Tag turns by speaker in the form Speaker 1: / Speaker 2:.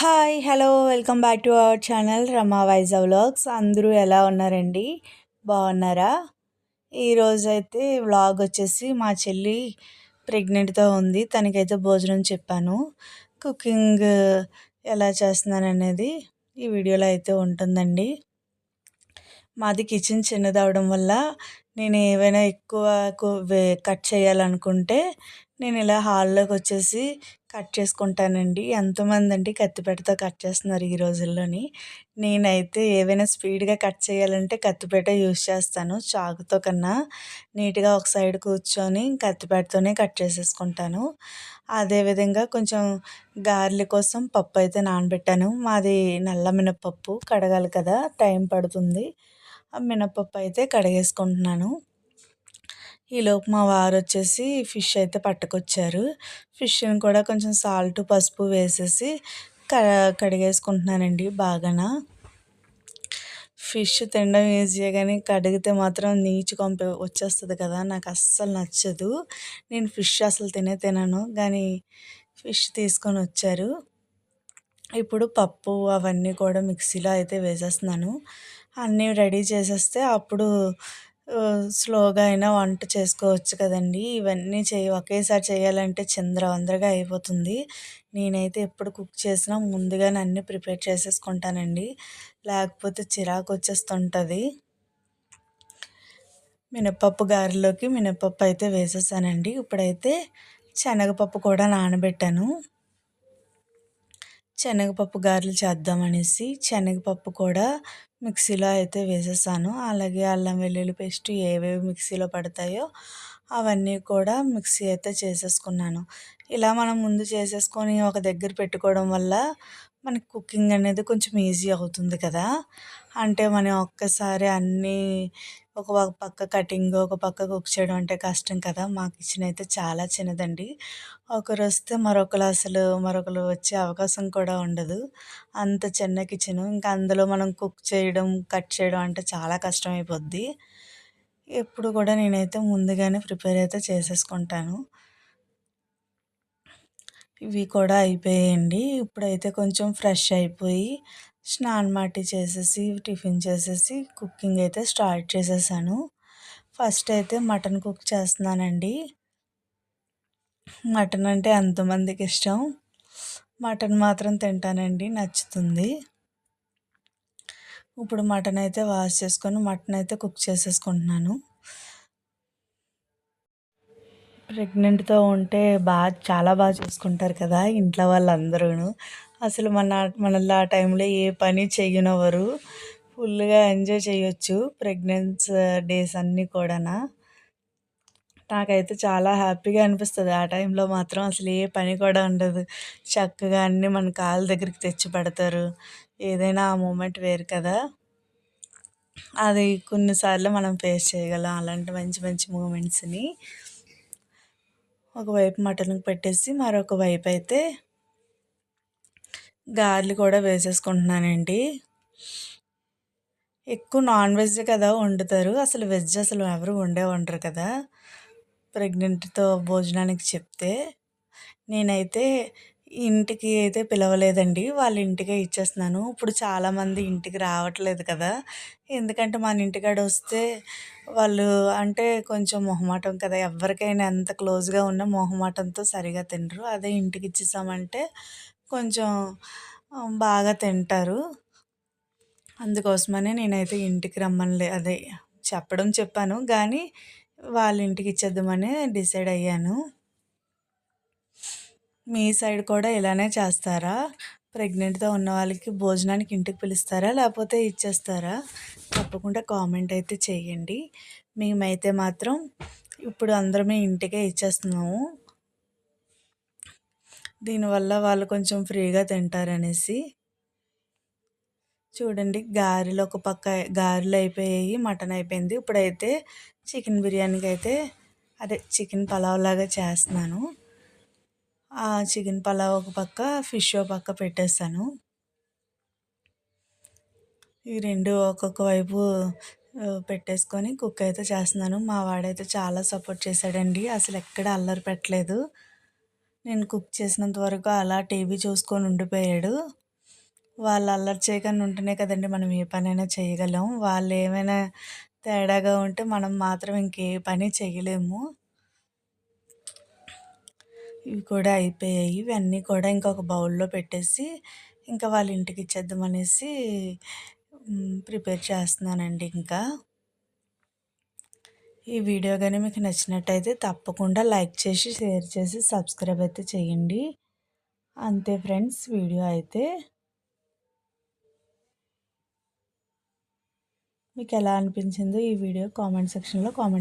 Speaker 1: Hi hello welcome back to our channel Rama Vaija vlogs అందరూ ఎలా ఉన్నారండి? బాగున్నారా? ఈరోజైతే అయితే వ్లాగ్ వచ్చేసి మా చెల్లి ప్రెగ్నెంట్తో ఉంది. తనకైతే భోజనం చెప్పాను. కుకింగ్ ఎలా చేస్తున్నాను అనేది ఈ వీడియోలో అయితే ఉంటుందండి. మాది కిచెన్ చిన్నది అవడం వల్ల నేను ఏవైనా ఎక్కువ కట్ చేయాలనుకుంటే నేను ఇలా హాల్లోకి వచ్చేసి కట్ చేసుకుంటానండి. ఎంతమంది అండి కత్తిపేటతో కట్ చేస్తున్నారు ఈ రోజుల్లోని. నేనైతే ఏవైనా స్పీడ్గా కట్ చేయాలంటే కత్తిపేట యూస్ చేస్తాను. చాకుతో కన్నా నీట్గా ఒక సైడ్ కూర్చొని కత్తిపేటతోనే కట్ చేసేసుకుంటాను. అదేవిధంగా కొంచెం గారెల కోసం పప్పు అయితే నానబెట్టాను. మాది నల్ల మినపప్పు కడగాలి కదా టైం పడుతుంది. ఆ మినపప్పు అయితే కడిగేసుకుంటున్నాను. ఈలోపు మా వారు వచ్చేసి ఫిష్ అయితే పట్టుకొచ్చారు. ఫిష్ని కూడా కొంచెం సాల్ట్ పసుపు వేసేసి క కడిగేసుకుంటున్నానండి బాగానా. ఫిష్ తినడం ఈజీయే కానీ కడిగితే మాత్రం నీచు కొంప వచ్చేస్తుంది కదా నాకు అస్సలు నచ్చదు. నేను ఫిష్ అసలు తినే తినను కానీ ఫిష్ తీసుకొని వచ్చారు. ఇప్పుడు పప్పు అవన్నీ కూడా మిక్సీలో అయితే వేసేస్తున్నాను. అన్నీ రెడీ చేసేస్తే అప్పుడు స్లోగా అయినా వంట చేసుకోవచ్చు కదండి. ఇవన్నీ చేయి ఒకేసారి చేయాలంటే చిందరవందరగా అయిపోతుంది. నేనైతే ఎప్పుడు కుక్ చేసినా ముందుగానే అన్నీ ప్రిపేర్ చేసేసుకుంటానండి. లేకపోతే చిరాకు వచ్చేస్తుంటుంది. మినప్పప్పు గారెలోకి మినపప్పు అయితే వేసేసానండి. ఇప్పుడైతే శనగపప్పు కూడా నానబెట్టాను. శనగపప్పు గారెలు చేద్దామనేసి శనగపప్పు కూడా మిక్సీలో అయితే వేసేసాను. అలాగే అల్లం వెల్లుల్లి పేస్ట్ ఏవేవి మిక్సీలో పడతాయో అవన్నీ కూడా మిక్సీ అయితే చేసేసుకున్నాను. ఇలా మనం ముందు చేసేసుకొని ఒక దగ్గర పెట్టుకోవడం వల్ల మనకి కుకింగ్ అనేది కొంచెం ఈజీ అవుతుంది కదా. అంటే మనం ఒక్కసారి అన్నీ ఒక పక్క కటింగ్ ఒక పక్క కుక్ చేయడం అంటే కష్టం కదా. మా కిచెన్ అయితే చాలా చిన్నదండి. ఒకరు వస్తే మరొకరు అసలు మరొకరు వచ్చే అవకాశం కూడా ఉండదు. అంత చిన్న కిచెన్. ఇంకా అందులో మనం కుక్ చేయడం కట్ చేయడం అంటే చాలా కష్టం అయిపోద్ది ఎప్పుడు కూడా నేనైతే ముందుగానే ప్రిపేర్ అయితే చేసేసుకుంటాను. ఇవి కూడా అయిపోయాయండి. ఇప్పుడైతే కొంచెం ఫ్రెష్ అయిపోయి స్నానం మాటి చేసేసి టిఫిన్ చేసేసి కుకింగ్ అయితే స్టార్ట్ చేసేసాను. ఫస్ట్ అయితే మటన్ కుక్ చేస్తున్నానండి. మటన్ అంటే ఎంతమందికి ఇష్టం? మటన్ మాత్రం తింటానండి నచ్చుతుంది. ఇప్పుడు మటన్ అయితే వాష్ చేసుకొని మటన్ అయితే కుక్ చేసేసుకుంటున్నాను. ప్రెగ్నెంట్తో ఉంటే బాగా చాలా బాగా చూసుకుంటారు కదా ఇంట్లో వాళ్ళందరూ అసలు మన మనల్ని ఆ టైంలో ఏ పని చెయ్యనవరు. ఫుల్గా ఎంజాయ్ చేయొచ్చు ప్రెగ్నెన్స్ డేస్ అన్నీ కూడా నాకైతే చాలా హ్యాపీగా అనిపిస్తుంది. ఆ టైంలో మాత్రం అసలు ఏ పని కూడా ఉండదు. చక్కగా అన్నీ మన కాళ్ళ దగ్గరికి తెచ్చి పెడతారు. ఏదైనా ఆ మూమెంట్ వేరు కదా. అది కొన్నిసార్లు మనం ఫేస్ చేయగలం అలాంటి మంచి మంచి మూమెంట్స్ని. ఒకవైపు మటన్కి పెట్టేసి మరొక వైపు అయితే గార్లు కూడా వేసేసుకుంటున్నానండి. ఎక్కువ నాన్ వెజ్ కదా వండుతారు. అసలు వెజ్ అసలు ఎవరు వండే వండరు కదా. ప్రెగ్నెంట్తో భోజనానికి చెప్తే నేనైతే ఇంటికి అయితే పిలవలేదండి. వాళ్ళ ఇంటికే ఇచ్చేస్తున్నాను. ఇప్పుడు చాలామంది ఇంటికి రావట్లేదు కదా. ఎందుకంటే మన ఇంటికాడ వస్తే వాళ్ళు అంటే కొంచెం మొహమాటం కదా. ఎవరికైనా ఎంత క్లోజ్గా ఉన్నా మొహమాటంతో సరిగా తినరు. అదే ఇంటికి ఇచ్చేసామంటే కొంచెం బాగా తింటారు. అందుకోసమనే నేనైతే ఇంటికి రమ్మనిలే అదే చెప్పడం చెప్పాను. కానీ వాళ్ళ ఇంటికి ఇచ్చేద్దామని డిసైడ్ అయ్యాను. మీ సైడ్ కూడా ఇలానే చేస్తారా? ప్రెగ్నెంట్తో ఉన్న వాళ్ళకి భోజనానికి ఇంటికి పిలుస్తారా? లేకపోతే ఇచ్చేస్తారా? తప్పకుండా కామెంట్ అయితే చేయండి. మేమైతే మాత్రం ఇప్పుడు అందరమే ఇంటికే ఇచ్చేస్తున్నాము. దీనివల్ల వాళ్ళు కొంచెం ఫ్రీగా తింటారనేసి. చూడండి గారెలు ఒక పక్క గారెలు అయిపోయాయి మటన్ అయిపోయింది. ఇప్పుడైతే చికెన్ బిర్యానీకి అయితే అదే చికెన్ పలావ్ లాగా చేస్తున్నాను. ఆ చికెన్ పలావ్ ఒక పక్క ఫిష్ ఒక పక్క పెట్టేస్తాను. ఈ రెండు ఒక్కొక్క వైపు పెట్టేసుకొని కుక్ అయితే చేస్తున్నాను. మా వాడైతే చాలా సపోర్ట్ చేశాడండి. అసలు ఎక్కడ అల్లరి పెట్టలేదు. నేను కుక్ చేసినంత వరకు అలా టీవీ చూసుకొని ఉండిపోయాడు. వాళ్ళు అల్లరి చేయకుండా ఉంటేనే కదండి మనం ఏ పనైనా చేయగలం. వాళ్ళు ఏమైనా తేడాగా ఉంటే మనం మాత్రం ఇంకే పని చేయలేము. ఇవి కూడా అయిపోయాయి. ఇవన్నీ కూడా ఇంకొక బౌల్లో పెట్టేసి ఇంకా వాళ్ళ ఇంటికి ఇచ్చేద్దాం అనేసి ప్రిపేర్ చేస్తున్నానండి ఇంకా. ఈ వీడియో కానీ మీకు నచ్చినట్టయితే తప్పకుండా లైక్ చేసి షేర్ చేసి సబ్స్క్రైబ్ అయితే చేయండి. అంతే ఫ్రెండ్స్ వీడియో అయితే మీకు ఎలా అనిపించిందో ఈ వీడియో కామెంట్ సెక్షన్లో కామెంట్